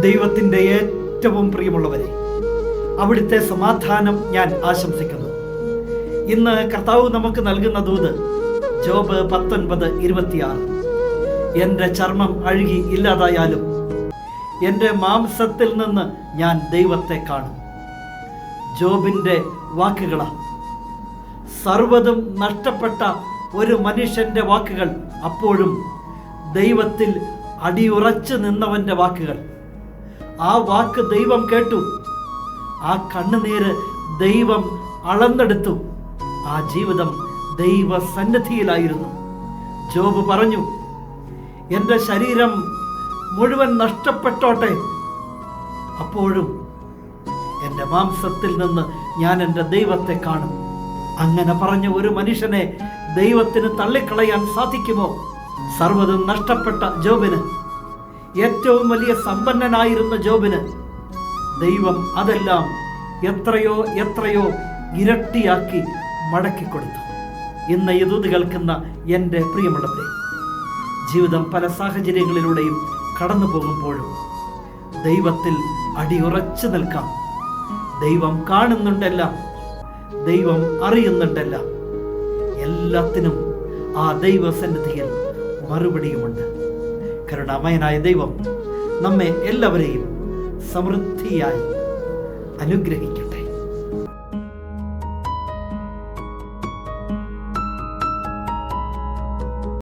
ദൈവത്തിന്റെ ഏറ്റവും പ്രിയമുള്ളവരെ അവിടുത്തെ സമാധാനം ഞാൻ ആശംസിക്കുന്നു. ഇന്ന് കർത്താവ് നമുക്ക് നൽകുന്ന ദൂത് ജോബ് പത്തൊൻപത് ഇരുപത്തിയാറ്. എന്റെ ചർമ്മം അഴുകി ഇല്ലാതായാലും എന്റെ മാംസത്തിൽ നിന്ന് ഞാൻ ദൈവത്തെ കാണും. ജോബിന്റെ വാക്കുകളാ. സർവതും നഷ്ടപ്പെട്ട ഒരു മനുഷ്യന്റെ വാക്കുകൾ അപ്പോഴും ദൈവത്തിൽ അടിയുറച്ചു നിന്നവന്റെ വാക്കുകൾ. ആ വാക്ക് ദൈവം കേട്ടു. ആ കണ്ണുനീര് ദൈവം അളന്നെടുത്തു. ആ ജീവിതം ദൈവ സന്നിധിയിലായിരുന്നു ജോബ് പറഞ്ഞു എന്റെ ശരീരം മുഴുവൻ നഷ്ടപ്പെട്ടോട്ടെ. അപ്പോഴും എന്റെ മാംസത്തിൽ നിന്ന് ഞാൻ എന്റെ ദൈവത്തെ കാണും. അങ്ങനെ പറഞ്ഞ ഒരു മനുഷ്യനെ ദൈവത്തിന് തള്ളിക്കളയാൻ സാധിക്കുമോ? സർവതും നഷ്ടപ്പെട്ട ജോബിന് ഏറ്റവും വലിയ സമ്പന്നനായിരുന്ന ജോബിന് ദൈവം അതെല്ലാം എത്രയോ എത്രയോ ഇരട്ടിയാക്കി മടക്കിക്കൊടുത്തു ഇന്ന് ഇത് കേൾക്കുന്ന എന്റെ പ്രിയമുള്ളവരെ ജീവിതം പല സാഹചര്യങ്ങളിലൂടെയും കടന്നു പോകുമ്പോഴും ദൈവത്തിൽ അടിയുറച്ചു നിൽക്കാം. ദൈവം കാണുന്നുണ്ടെല്ലാം ദൈവം അറിയുന്നുണ്ടെല്ലാം. എല്ലാത്തിനും ആ ദൈവസന്നിധിയിൽ മറുപടിയുമുണ്ട്. കരുണാമയനായ ദൈവം നമ്മെ എല്ലാവരെയും സമൃദ്ധിയായി അനുഗ്രഹിക്കും.